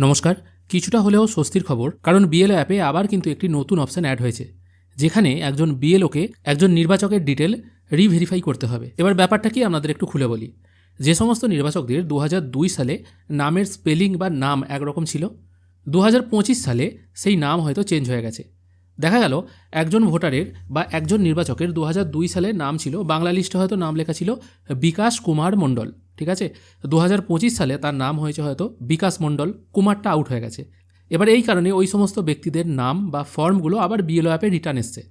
নমস্কার, কিছুটা হলেও স্বস্তির খবর, কারণ বিএলও অ্যাপে আবার কিন্তু একটি নতুন অপশন অ্যাড হয়েছে, যেখানে একজন বিএলওকে একজন নির্বাচকের ডিটেল রিভেরিফাই করতে হবে। এবার ব্যাপারটা কি আপনাদের একটু খুলে বলি। যে সমস্ত নির্বাচকদের দু হাজার দুই সালে নামের স্পেলিং বা নাম একরকম ছিল দু হাজার পঁচিশ সালে সেই নাম হয়তো চেঞ্জ হয়ে গেছে। দেখা গেল, একজন ভোটারের বা একজন নির্বাচকের দু হাজার দুই সালে নাম ছিল, বাংলা লিস্টে হয়তো নাম লেখা ছিল বিকাশ কুমার মণ্ডল। ঠিক আছে? দু হাজার পঁচিশ সালে তার নাম হয়েছে হয়তো বিকাশ মণ্ডল, কুমারটা আউট হয়ে গেছে। এবার এই কারণে ওই সমস্ত ব্যক্তিদের নাম বা ফর্মগুলো আবার বিএলও অ্যাপে রিটার্ন এসছে।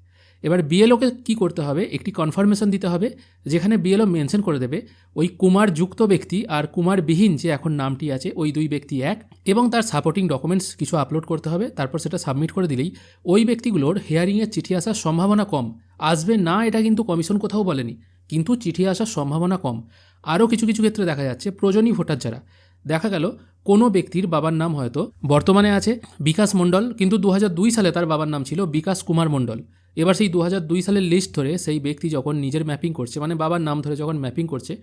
এবার বিএলওকে কী করতে হবে? একটি কনফার্মেশন দিতে হবে, যেখানে বিএলও মেনশন করে দেবে ওই কুমার যুক্ত ব্যক্তি আর কুমারবিহীন যে এখন নামটি আছে, ওই দুই ব্যক্তি এক এবং তার সাপোর্টিং ডকুমেন্টস কিছু আপলোড করতে হবে, তারপর সেটা সাবমিট করে দিলেই ওই ব্যক্তিগুলোর হেয়ারিংয়ের চিঠি আসার সম্ভাবনা কম। আসবে না, এটা কিন্তু কমিশন কোথাও বলেনি। কিন্তু চিঠি আসার সম্ভাবনা কম। আরও কিছু কিছু ক্ষেত্রে দেখা যাচ্ছে প্রয়োজনীয় ভোটার যারা। দেখা গেল, কোনো ব্যক্তির বাবার নাম হয়তো বর্তমানে আছে বিকাশ মণ্ডল, কিন্তু দু হাজার দুই সালে তার বাবার নাম ছিল বিকাশ কুমার মণ্ডল। এবার সেই দু হাজার দুই সালের লিস্ট ধরে সেই ব্যক্তি যখন নিজের ম্যাপিং করছে মানে বাবার নাম ধরে যখন ম্যাপিং করছে,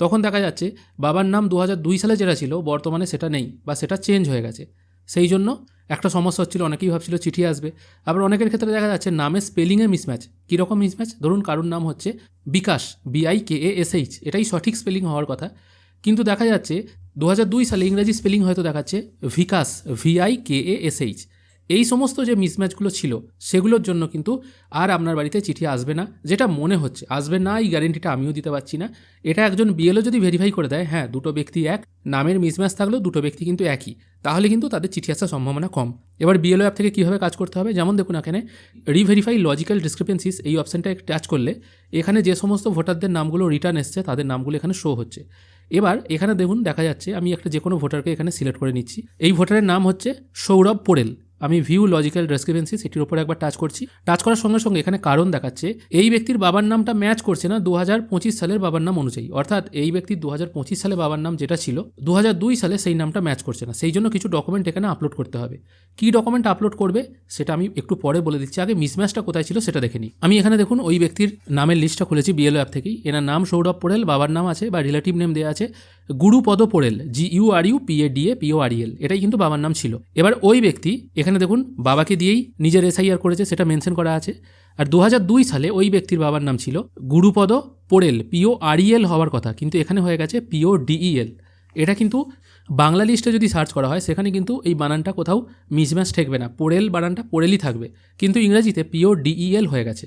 তখন দেখা যাচ্ছে বাবার নাম দু হাজার দুই সালে যেটা ছিল, বর্তমানে সেটা নেই বা সেটা চেঞ্জ হয়ে গেছে। সেই জন্য একটা সমস্যা হচ্ছিল, অনেকেই ভাবছিল চিঠি আসবে। আবার অনেকের ক্ষেত্রে দেখা যাচ্ছে নামের স্পেলিংয়ে মিসম্যাচ কীরকম মিসম্যাচ ধরুন কারুর নাম হচ্ছে বিকাশ বিআই কে এ এস এইচ এটাই সঠিক স্পেলিং হওয়ার কথা। কিন্তু দেখা যাচ্ছে দু দুই সালে ইংরেজি স্পেলিং হয়তো দেখাচ্ছে Vikas V I K A S H এই সমস্ত যে মিসম্যাচগুলো ছিল, সেগুলোর জন্য কিন্তু আর আপনার বাড়িতে চিঠি আসবে না। যেটা মনে হচ্ছে, আসবে না, এই গ্যারেন্টিটা আমিও দিতে পারছি না। এটা একজন বিএলও যদি ভেরিফাই করে দেয় হ্যাঁ দুটো ব্যক্তি এক, নামের মিসম্যাচ থাকলেও দুটো ব্যক্তি কিন্তু একই। তাহলে কিন্তু তাদের চিঠি আসার সম্ভাবনা কম। এবার বিএলও অ্যাপ থেকে কীভাবে কাজ করতে হবে? যেমন দেখুন এখানে রিভেরিফাই লজিক্যাল ডিসক্রিপেন্সিস এই অপশানটা টাচ করলে এখানে যে সমস্ত ভোটারদের নামগুলো রিটার্ন এসছে, তাদের নামগুলো এখানে শো হচ্ছে। এবার এখানে দেখুন দেখা যাচ্ছে, আমি একটা যে কোনো ভোটারকে এখানে সিলেক্ট করে নিচ্ছি। এই ভোটারের নাম হচ্ছে সৌরভ পোড়েল। আমি ভিউ লজিক্যাল ডিসক্রিপেন্সি সেটির উপরে একবার টাচ করছি। টাচ করার সঙ্গে সঙ্গে এখানে কারণ দেখাচ্ছে, এই ব্যক্তির বাবার নামটা ম্যাচ করছে না দু হাজার পঁচিশ সালের বাবার নাম অনুযায়ী। অর্থাৎ এই ব্যক্তির দু হাজার পঁচিশ সালে বাবার নাম যেটা ছিল দু হাজার দুই সালে সেই নামটা ম্যাচ করছে না। সেই জন্য কিছু ডকুমেন্ট এখানে আপলোড করতে হবে। কী ডকুমেন্ট আপলোড করবে, সেটা আমি একটু পরে বলে দিচ্ছি। আগে মিসম্যাচটা কোথায় ছিল সেটা দেখে নিই। আমি এখানে দেখুন, ওই ব্যক্তির নামের লিস্টটা খুলেছি বিএলও অ্যাপ থেকেই। এনার নাম সৌরভ পোড়েল, বাবার নাম আছে বা রিলেটিভ নেম দেওয়া আছে। Gurupada Porel G U R U P A D A P O R L এটাই কিন্তু বাবার নাম ছিল। এবার ওই ব্যক্তি এখানে দেখুন, বাবাকে দিয়েই নিজের এসআইআর করেছে, সেটা মেনশন করা আছে। আর দু হাজার দুই সালে ওই ব্যক্তির বাবার নাম ছিল গুরুপদ পোড়েল পিও আরইএল হওয়ার কথা, কিন্তু এখানে হয়ে গেছে পিও ডিইএল। এটা কিন্তু বাংলা লিস্টে যদি সার্চ করা হয়, সেখানে কিন্তু এই বানানটা কোথাও মিসম্যাচ ঠেকবে না। পোড়েল বানানটা পোড়েলই থাকবে। কিন্তু ইংরেজিতে পিও ডিইএল হয়ে গেছে।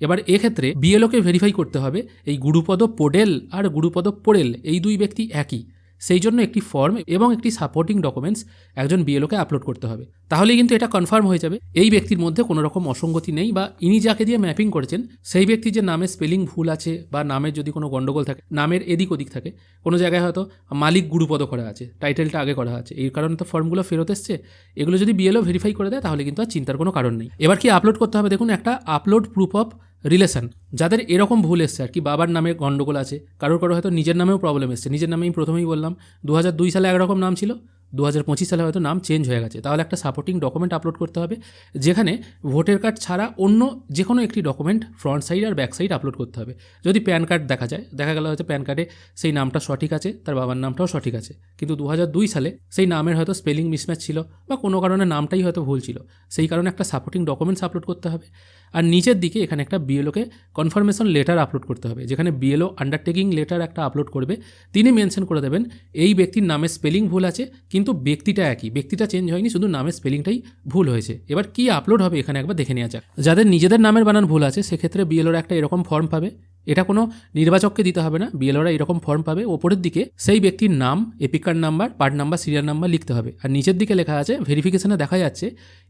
এবার এক্ষেত্রে বিএলওকে ভেরিফাই করতে হবে, এই গুরুপদ পোডেল আর গুরুপদ পোড়েল, এই দুই ব্যক্তি একই। সেই জন্য একটি ফর্ম এবং একটি সাপোর্টিং ডকুমেন্টস একজন বিএলওকে আপলোড করতে হবে। তাহলেই কিন্তু এটা কনফার্ম হয়ে যাবে। এই ব্যক্তির মধ্যে কোনো রকম অসঙ্গতি নেই বা ইনি যাকে দিয়ে ম্যাপিং করেছেন, সেই ব্যক্তির যে নামের স্পেলিং ভুল আছে বা নামের যদি কোনো গণ্ডগোল থাকে, নামের এদিক ওদিক থাকে, কোনো জায়গায় হয়তো মালিক গুরুপদ করা আছে টাইটেলটা আগে করা আছে, এই কারণে তো ফর্মগুলো ফেরত এসছে। এগুলো যদি বিএলও ভেরিফাই করে দেয়, তাহলে কিন্তু আর চিন্তার কোনো কারণ নেই। এবার কি আপলোড করতে হবে? দেখুন, একটা আপলোড প্রুফ অফ রিলেশন যাদের এরকম ভুল এসছে, আর কি বাবার নামে গণ্ডগোল আছে, কারোর কারও হয়তো নিজের নামেও প্রবলেম এসছে। নিজের নামে আমি প্রথমেই বললাম দু দুই সালে একরকম নাম ছিল দু হাজার পঁচিশ সালে হয়তো নাম চেঞ্জ হয়ে গেছে। তাহলে একটা সাপোর্টিং ডকুমেন্ট আপলোড করতে হবে, যেখানে ভোটার কার্ড ছাড়া অন্য যে কোনো একটি ডকুমেন্ট ফ্রন্ট সাইড আর ব্যাক সাইড আপলোড করতে হবে। যদি প্যান কার্ড দেখা যায়, দেখা গেল হয়তো প্যান কার্ডে সেই নামটা সঠিক আছে, তার বাবার নামটাও সঠিক আছে। কিন্তু দু দুই সালে সেই নামের হয়তো স্পেলিং মিসম্যাচ ছিল, বা কোনো কারণে নামটাই হয়তো ভুল ছিল। সেই কারণে একটা সাপোর্টিং ডকুমেন্টস আপলোড করতে হবে। আর নিচের দিকে এখানে একটা বিএলওকে কনফার্মেশন লেটার আপলোড করতে হবে, যেখানে বিএলও আন্ডারটেকিং লেটার একটা আপলোড করবে। তিনি মেনশন করে দেবেন, এই ব্যক্তির নামে স্পেলিং ভুল আছে, কিন্তু ব্যক্তিটা একই, ব্যক্তিটা চেঞ্জ হয়নি, শুধু নামের স্পেলিংটাই ভুল হয়েছে। এবার কি আপলোড হবে এখানে একবার দেখে নেওয়া যাক। যাদের নিজেদের নামের বানান ভুল আছে, সেক্ষেত্রে বিএলওর একটা এরকম ফর্ম পাবে। এটা কোনো নির্বাচককে দিতে হবে না বিএলওরা এরকম ফর্ম পাবে, ওপরের দিকে সেই ব্যক্তির নাম EPIC card number part number serial number লিখতে হবে। আর নিচের দিকে লেখা আছে ভেরিফিকেশনে দেখা যাচ্ছে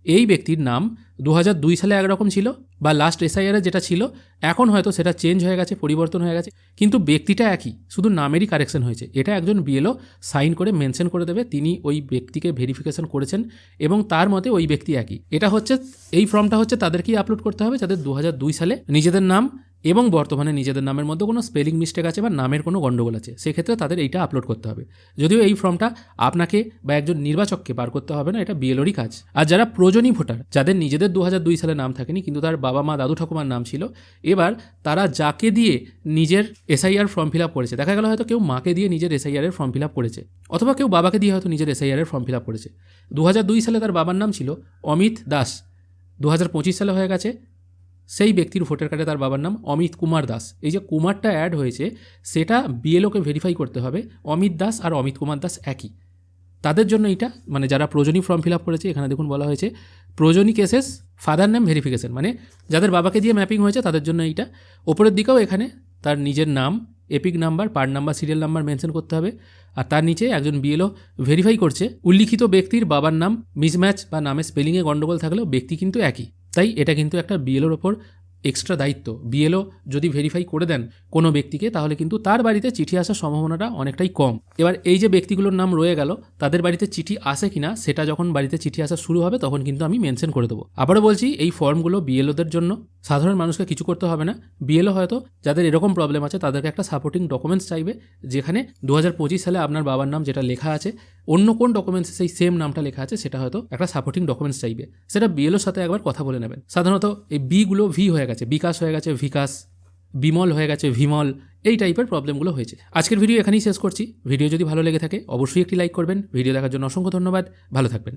এই ব্যক্তির নাম দু দুই সালে একরকম ছিল বা লাস্ট এসআইআরে যেটা ছিল, এখন হয়তো সেটা চেঞ্জ হয়ে গেছে, পরিবর্তন হয়ে গেছে, কিন্তু ব্যক্তিটা একই, শুধু নামেরই কারেকশন হয়েছে। এটা একজন বিএলও সাইন করে মেনশন করে দেবে, তিনি ওই ব্যক্তিকে ভেরিফিকেশন করেছেন এবং তার মতে ওই ব্যক্তি একই। এটা হচ্ছে, এই ফর্মটা হচ্ছে তাদেরকেই আপলোড করতে হবে, যাদের দু হাজার দুই সালে নিজেদের নাম এবং বর্তমানে নিজেদের নামের মধ্যে কোনো স্পেলিং মিস্টেক আছে বা নামের কোনো গণ্ডগোল আছে, সেক্ষেত্রে তাদের এইটা আপলোড করতে হবে। যদিও এই ফর্মটা আপনাকে বা একজন নির্বাচককে বার করতে হবে না, এটা বিএলওরই কাজ। আর যারা প্রয়োজনীয় ভোটার, যাদের নিজেদের দু দুই সালে নাম থাকেনি কিন্তু তার বাবা মা, দাদু ঠাকুমার নাম ছিল। এবার তারা যাকে দিয়ে নিজের এসআইআর ফর্ম ফিল আপ করেছে, দেখা গেল হয়তো কেউ মাকে দিয়ে নিজের এসআইআর এর ফর্ম ফিল আপ করেছে, অথবা কেউ বাবাকে দিয়ে হয়তো নিজের এসআইআর এর ফর্ম ফিল আপ করেছে। দু দুই সালে তার বাবার নাম ছিল অমিত দাস দু হাজার পঁচিশ সালে হয়ে গেছে সেই ব্যক্তির ভোটার কার্ডে তার বাবার নাম অমিত কুমার দাস। এই যে কুমারটা অ্যাড হয়েছে, সেটা বিএলওকে ভেরিফাই করতে হবে, অমিত দাস আর অমিত কুমার দাস একই। তাদের জন্য এটা মানে যারা প্রয়োজনী ফর্ম ফিল আপ করেছে, এখানে দেখুন বলা হয়েছে, প্রয়োজনী কেসেস ফাদার নেম ভেরিফিকেশন মানে যাদের বাবাকে দিয়ে ম্যাপিং হয়েছে, তাদের জন্য এইটা ওপরের দিকেও এখানে তার নিজের নাম EPIC number part number serial number mention করতে হবে। আর তার নিচে একজন বিএলও ভেরিফাই করছে, উল্লিখিত ব্যক্তির বাবার নাম মিসম্যাচ বা নামে স্পেলিংয়ে গণ্ডগোল থাকলেও ব্যক্তি কিন্তু একই। তাই এটা কিন্তু একটা বিএলওর ওপর এক্সট্রা দায়িত্ব। বিএলও যদি ভেরিফাই করে দেন কোনো ব্যক্তিকে, তাহলে কিন্তু তার বাড়িতে চিঠি আসার সম্ভাবনাটা অনেকটাই কম। এবার এই যে ব্যক্তিগুলোর নাম রয়ে গেল, তাদের বাড়িতে চিঠি আসে কিনা, সেটা যখন বাড়িতে চিঠি আসা শুরু হবে, তখন কিন্তু আমি মেনশন করে দেবো। আবারও বলছি, এই ফর্মগুলো বিএলওদের জন্য সাধারণ মানুষকে কিছু করতে হবে না। বিএলও হয়তো যাদের এরকম প্রবলেম আছে, তাদেরকে একটা সাপোর্টিং ডকুমেন্টস চাইবে, যেখানে দু হাজার পঁচিশ সালে আপনার বাবার নাম যেটা লেখা আছে, অন্য কোন ডকুমেন্টসে সেই সেম নামটা লেখা আছে, সেটা হয়তো একটা সাপোর্টিং ডকুমেন্টস চাইবে। সেটা বিএলওর সাথে একবার কথা বলে নেবেন। সাধারণত এই বিগুলো ভি হয়ে গেছে, বিকাশ হয়ে গেছে ভিকাশ বিমল হয়ে গেছে, ভিমল, এই টাইপের প্রবলেমগুলো হয়েছে। আজকের ভিডিও এখানেই শেষ করছি। ভিডিও যদি ভালো লেগে থাকে, অবশ্যই একটি লাইক করবেন। ভিডিও দেখার জন্য অসংখ্য ধন্যবাদ। ভালো থাকবেন।